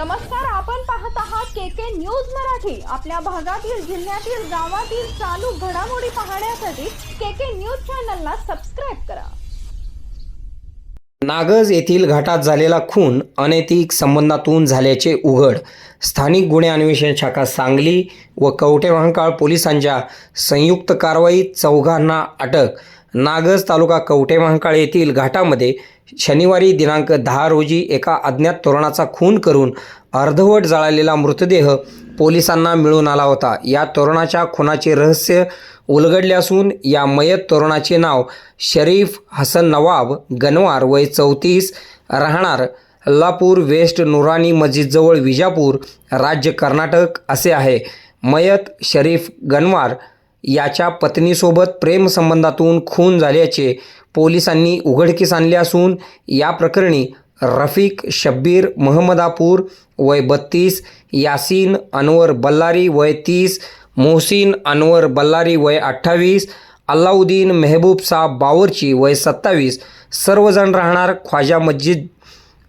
नमस्कार आपण पाहत आहात के के न्यूज मराठी. आपल्या भागातील जिल्ह्यातील गावातील चालू घडामोडी पाहण्यासाठी के के न्यूज चॅनलला सबस्क्राईब करा. नागज येथील घाटात झालेला खून अनैतिक संबंधातून झाल्याचे उघड. स्थानिक गुन्हे अन्वेषण शाखा सांगली व कवठे महांकाळ पोलिसांच्या संयुक्त कारवाईत चौघांना अटक नागज तालुका कवठे महांकाळ येथील घाटामध्ये शनिवारी दिनांक दहा रोजी एका अज्ञात तरुणाचा खून करून अर्धवट जळालेला मृतदेह पोलिसांना मिळून आला होता. या तरुणाच्या खुनाचे रहस्य उलगडले असून या मयत तरुणाचे नाव शरीफ हसन नवाब गनवार वय चौतीस राहणार अल्लापूर वेस्ट नुरानी मस्जिदजवळ विजापूर राज्य कर्नाटक असे आहे. मयत शरीफ गनवार याच्या पत्नीसोबत प्रेमसंबंधातून खून झाल्याचे पोलिसांनी उघडकीस आणले असून या प्रकरणी रफिक शब्बीर महमदापूर वय बत्तीस यासीन अनवर बल्लारी वय तीस मोहसिन अनवर बल्लारी वय अठ्ठावीस अल्लाउद्दीन मेहबूब साहब बावरची वय सत्तावीस सर्वजण राहणार ख्वाजा मस्जिद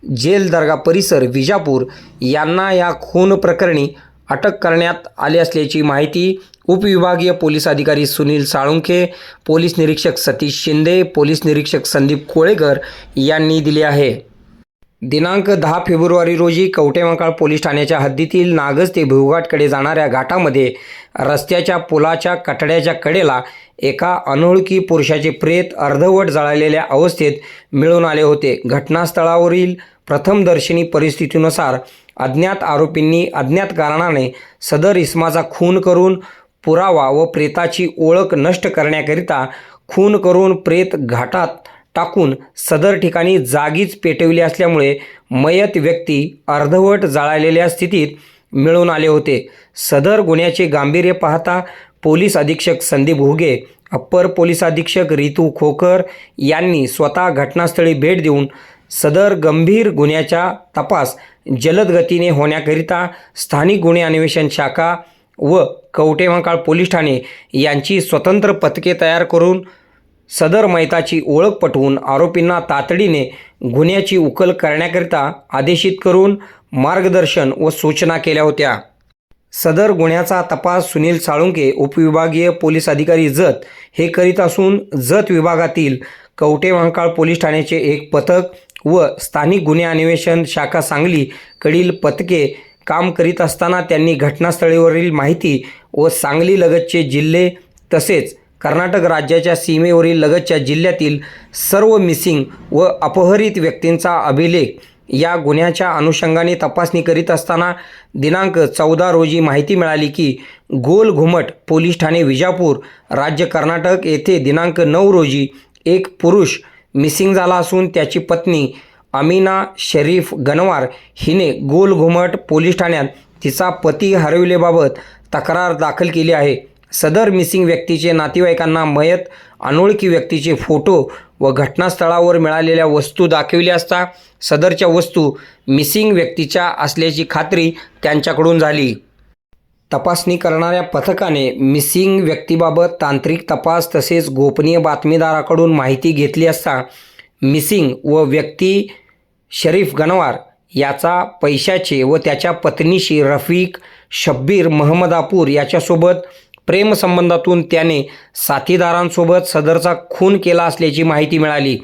जेल दर्गा परिसर विजापूर यांना या खून प्रकरणी अटक करण्यात आली असल्याची माहिती उपविभागीय पोलीस अधिकारी सुनील साळुंखे पोलीस निरीक्षक सतीश शिंदे पोलीस निरीक्षक संदीप कोळेकर यांनी दिली आहे. दिनांक दहा फेब्रुवारी रोजी कवटेमाकाळ पोलीस ठाण्याच्या हद्दीतील नागज ते भिवघाटकडे जाणाऱ्या घाटामध्ये रस्त्याच्या पुलाच्या कठड्याच्या कडेला एका अनोळखी पुरुषाचे प्रेत अर्धवट जळालेल्या अवस्थेत मिळून आले होते. घटनास्थळावरील प्रथमदर्शनी परिस्थितीनुसार अज्ञात आरोपींनी अज्ञात कारणाने सदर इस्माचा खून करून पुरावा व प्रेताची ओळख नष्ट करण्याकरिता खून करून प्रेत घाटात टाकून सदर ठिकाणी जागीच पेटविली असल्यामुळे मयत व्यक्ती अर्धवट जाळलेल्या स्थितीत मिळून आले होते. सदर गुन्ह्याचे गांभीर्य पाहता पोलीस अधीक्षक संदीप घुगे अप्पर पोलीस अधीक्षक रितू खोकर यांनी स्वतः घटनास्थळी भेट देऊन सदर गंभीर गुन्ह्याचा तपास जलद गतीने होण्याकरिता स्थानिक गुन्हे अन्वेषण शाखा व कवटेमहाकाळ पोलीस ठाणे यांची स्वतंत्र पथके तयार करून सदर मैताची ओळख पटवून आरोपींना तातडीने गुन्ह्याची उकल करण्याकरिता आदेशित करून मार्गदर्शन व सूचना केल्या होत्या. सदर गुन्ह्याचा तपास सुनील साळुंके उपविभागीय पोलीस अधिकारी जत हे करीत असून जत विभागातील कवटे महाकाळ पोलीस ठाण्याचे एक पथक व स्थानिक गुन्हे अन्वेषण शाखा सांगली कडील पथके काम करीत असताना त्यांनी घटनास्थळीवरील माहिती व सांगली लगतचे जिल्हे तसेच कर्नाटक राज्याच्या सीमेवरील लगतच्या जिल्ह्यातील सर्व मिसिंग व अपहरित व्यक्तींचा अभिलेख या गुन्ह्याच्या अनुषंगाने तपासणी करीत असताना दिनांक चौदा रोजी माहिती मिळाली की गोल घुमट पोलीस ठाणे विजापूर राज्य कर्नाटक येथे दिनांक नऊ रोजी एक पुरुष मिसिंग झाला असून त्याची पत्नी अमीना शरीफ गनवार हिने गोलघुमट पोलीस ठाण्यात तिचा पती हरविलेबाबत तक्रार दाखल केली आहे. सदर मिसिंग व्यक्तीचे नातेवाईकांना मयत अनोळखी व्यक्तीचे फोटो व घटनास्थळावर मिळालेल्या वस्तू दाखविल्या असता सदरच्या वस्तू मिसिंग व्यक्तीच्या असल्याची खात्री त्यांच्याकडून झाली. तपासणी करणाऱ्या पथकाने मिसिंग व्यक्तीबाबत तांत्रिक तपास तसेच गोपनीय बातमीदाराकडून माहिती घेतली असता मिसिंग व व्यक्ती शरीफ गनवार याचा पैशाचे व त्याच्या पत्नीशी रफिक शब्बीर महमदापूर याच्यासोबत प्रेमसंबंधातून त्याने साथीदारांसोबत सदरचा खून केला असल्याची माहिती मिळाली.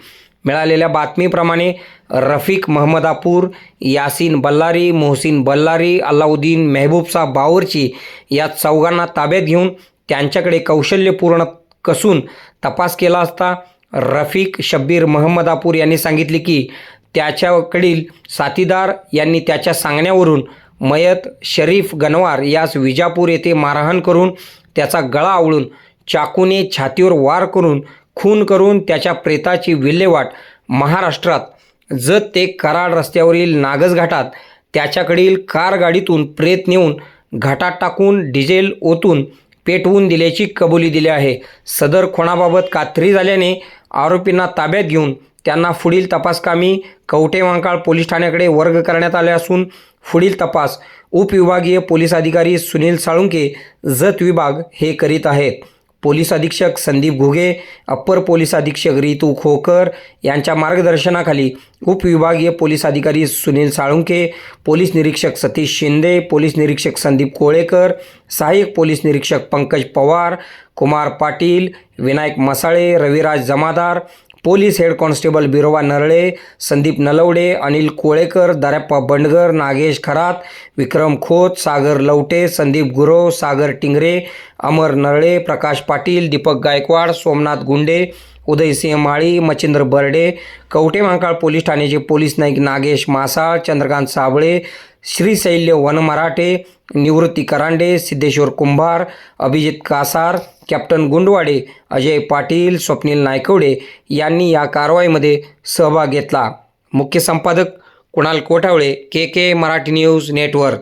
मिळालेल्या बातमीप्रमाणे रफिक महमदापूर यासीन बल्लारी मोहसिन बल्लारी अल्लाउद्दीन मेहबूबसा बावरची या चौघांना ताब्यात घेऊन त्यांच्याकडे कौशल्यपूर्ण कसून तपास केला असता रफिक शब्बीर महमदापूर यांनी सांगितले की त्याच्याकडील साथीदार यांनी त्याच्या सांगण्यावरून मयत शरीफ गनवार यास विजापूर येथे मारहाण करून त्याचा गळा आवळून चाकूने छातीवर वार करून खून करून त्याच्या प्रेताची विल्हेवाट महाराष्ट्रात जत ते कराड रस्त्यावरील नागज घाटात त्याच्याकडील कार गाडीतून प्रेत नेऊन घाटात टाकून डिझेल ओतून पेटवून दिल्याची कबुली दिली आहे. सदर खुणाबाबत कात्री झाल्याने आरोपींना ताब्यात घेऊन त्यांना पुढील तपासकामी कवटेवांकाळ पोलीस ठाण्याकडे वर्ग करण्यात आले असून पुढील तपास उपविभागीय पोलीस अधिकारी सुनील साळुंके जत विभाग हे करीत आहेत. पोलीस अधीक्षक संदीप घुगे अप्पर पोलीस अधीक्षक रितू खोकर यांच्या मार्गदर्शनाखाली उपविभागीय पोलीस अधिकारी सुनील साळुंके पोलीस निरीक्षक सतीश शिंदे पोलीस निरीक्षक संदीप कोळेकर सहाय्यक पोलीस निरीक्षक Pankaj Pawar Kumar Patil Vinayak Masale Raviraj Jamadar police head constable Biroba Narale Sandeep Nalawade Anil Kolekar Darappa Bandgar Nagesh Kharat Vikram Khot Sagar Lavate Sandeep Gurav Sagar Tingre Amar Narale Prakash Patil Deepak Gaikwad Somnath Gunde Udaysinh Mali Machhindra Barde Kavathe Mahakal police ठाण्याचे police Naik Nagesh Masal Chandrakant Sable Shrishailya Vanmarathe Nivrutti Karande Siddheshwar Kumbhar Abhijit Kasar captain Gundwade Ajay Patil Swapnil Naikwade यांनी या कारवाईमध्ये सहभाग घेतला. मुख्य संपादक Kunal Kothawale K K Marathi news network.